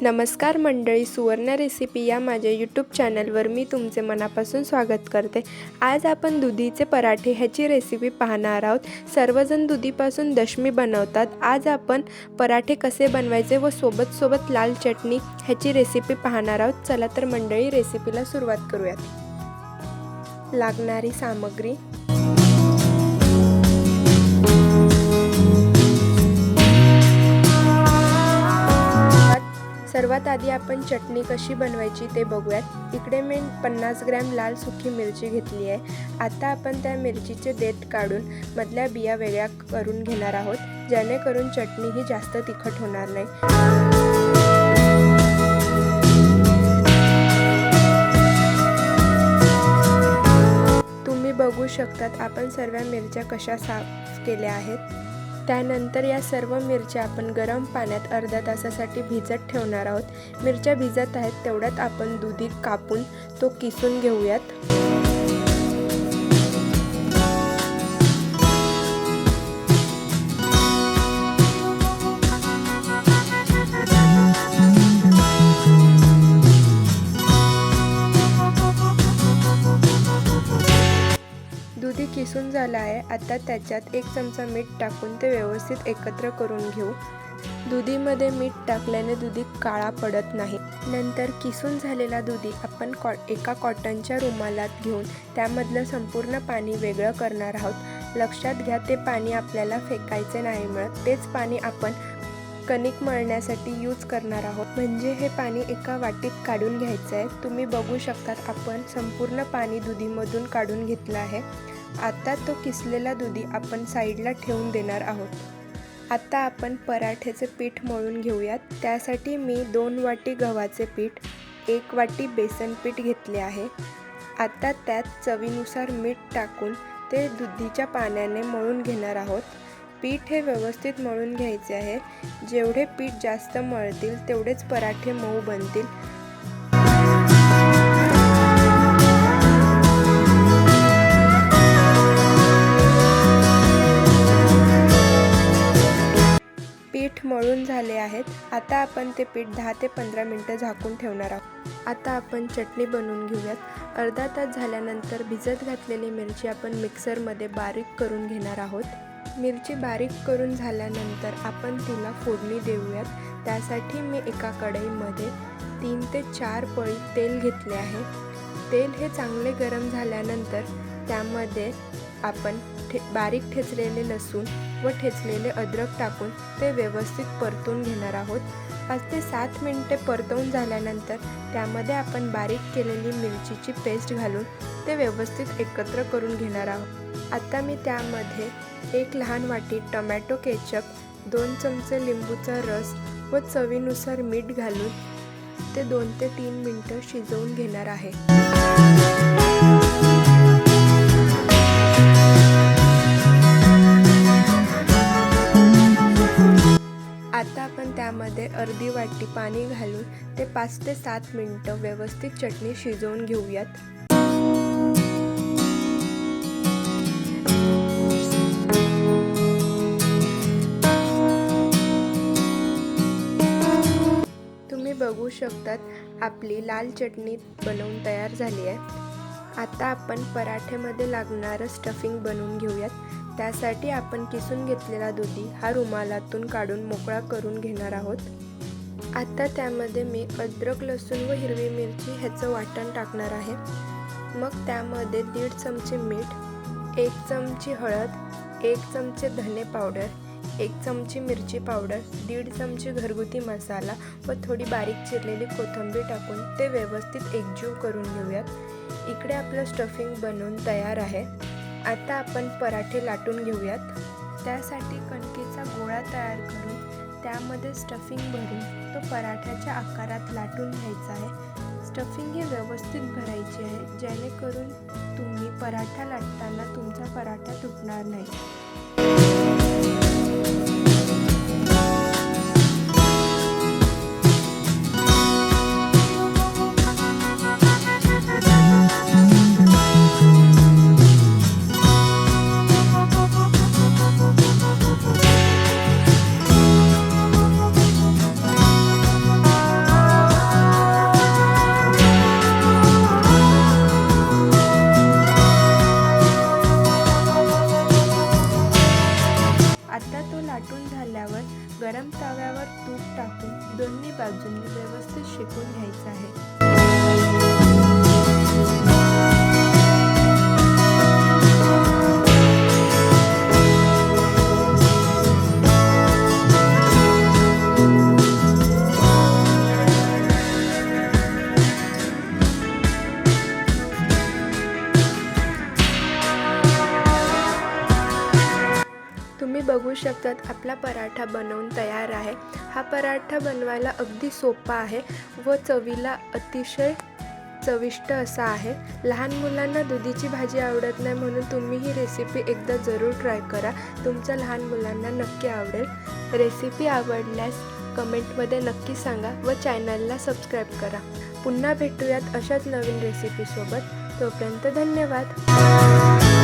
नमस्कार मंडळी सुवर्ण रेसिपी या माझ्या यूट्यूब चॅनलवर मी तुमचे मनापासून स्वागत करते. आज आपण दुधीचे पराठे ह्याची रेसिपी पाहणार आहोत. सर्वजण दुधीपासून दशमी बनवतात. आज आपण पराठे कसे बनवायचे व सोबत सोबत लाल चटणी ह्याची रेसिपी पाहणार आहोत. चला तर मंडळी रेसिपीला सुरुवात करूयात. लागणारी सामग्री सर्वात आधी आपण चटणी कशी बनवायची ते बघूयात. इकडे मी पन्नास ग्रॅम लाल सुकी मिरची घेतली आहे. आता आपण त्या मिरचीचे देठ काढून मधल्या बिया वेगळ्या करून घेणार आहोत. जेणेकरून चटणी ही जास्त तिखट होणार नाही. तुम्ही बघू शकतात आपण सर्व मिरच्या कशा साफ केल्या आहेत. त्यानंतर या सर्व मिरच्या आपण गरम पाण्यात अर्ध्या तासासाठी भिजत ठेवणार आहोत. मिरच्या भिजत आहेत तेवढ्यात आपण दुधी कापून तो किसून घेऊयात. दुधी किसून झाला आहे आता त्याच्यात एक चमचा मीठ टाकून ते व्यवस्थित एकत्र करून घेऊ. दुधीमध्ये मीठ टाकल्याने दुधी काळा पडत नाही. नंतर किसून झालेला दुधी आपण कॉ एका कॉटनच्या रुमालात घेऊन त्यामधलं संपूर्ण पाणी वेगळं करणार आहोत. लक्षात घ्या ते पाणी आपल्याला फेकायचे नाही मिळत. तेच पाणी आपण कणिक मळण्यासाठी यूज करणार आहोत. म्हणजे हे पाणी एका वाटीत काढून घ्यायचं आहे तुम्ही बघू शकतात आपण संपूर्ण पाणी दुधीमधून काढून घेतलं आहे. आता तो किसलेला दुधी आपण साईडला ठेवून देणार आहोत. आता आपण पराठ्याचे पीठ मळून घेऊयात. त्यासाठी मी दोन वाटी गव्हाचे पीठ एक वाटी बेसन पीठ घेतले आहे. आता त्यात चवीनुसार मीठ टाकून ते दुधीच्या पाण्याने मळून घेणार आहोत. पीठ हे व्यवस्थित मळून घ्यायचे आहे. जेवढे पीठ जास्त मळतील तेवढेच पराठे मऊ बनतील. आता आपण ते पीठ दहा ते पंधरा मिनटं झाकून ठेवणार आहोत. आता आपण चटणी बनवून घेऊयात. अर्धा तास झाल्यानंतर भिजत घातलेली मिरची आपण मिक्सरमध्ये बारीक करून घेणार आहोत. मिरची बारीक करून झाल्यानंतर आपण तिला फोडणी देऊयात. त्यासाठी मी एका कढईमध्ये तीन ते चार पळी तेल घेतले आहे. तेल हे चांगले गरम झाल्यानंतर त्यामध्ये आपण ठे बारीक ठेचलेले लसूण व ठेचलेले अद्रक टाकून ते व्यवस्थित परतून घेणार आहोत. पाच ते सात मिनटे परतवून झाल्यानंतर त्यामध्ये आपण बारीक केलेली मिरचीची पेस्ट घालून ते व्यवस्थित एकत्र करून घेणार आहोत. आता मी त्यामध्ये एक लहान वाटी टमॅटो केचप दोन चमचे लिंबूचा रस व चवीनुसार मीठ घालून ते दोन ते तीन मिनटं शिजवून घेणार आहे. पाच ते सात मिनटं व्यवस्थित चटणी शिजवून घेऊयात. तुम्ही बघू शकतात आपली लाल चटणी बनवून तयार झाली आहे. आता आपण पराठ्यामध्ये लागणारं स्टफिंग बनवून घेऊयात. त्यासाठी आपण किसून घेतलेला दुधी हा रुमालातून काढून मोकळा करून घेणार आहोत. आता त्यामध्ये मी अद्रक लसूण व हिरवी मिरची ह्याचं वाटण टाकणार आहे. मग त्यामध्ये दीड चमचे मीठ एक चमची हळद एक चमचे धने पावडर एक चमची मिरची पावडर दीड चमची घरगुती मसाला व थोडी बारीक चिरलेली कोथिंबीर टाकून ते व्यवस्थित एकजीव करून घेऊयात. इकडे आपलं स्टफिंग बनवून तयार आहे. आता आपण पराठे लाटून घेऊयात. त्यासाठी कणकेचा गोळा तयार करून त्यामध्ये स्टफिंग भरून तो पराठ्याच्या आकारात लाटून घ्यायचा आहे. स्टफिंग ही व्यवस्थित भरायची आहे जेणेकरून तुम्ही पराठा लाटताना तुमचा पराठा तुटणार नाही. बाजूंनी व्यवस्थित शेकून घ्यायचं आहे. दिवसात आपला पराठा बनवून तयार आहे. हा पराठा बनवायला अगदी सोपा आहे व चवीला अतिशय चविष्ट असा आहे. लहान मुलांना दुधीची भाजी आवडत नाही म्हणून तुम्ही ही रेसिपी एकदा जरूर ट्राय करा. तुमच्या लहान मुलांना नक्की आवडेल. रेसिपी आवडल्यास कमेंटमध्ये नक्की सांगा व चॅनलला सबस्क्राईब करा. पुन्हा भेटूयात अशाच नवीन रेसिपीसोबत तोपर्यंत धन्यवाद.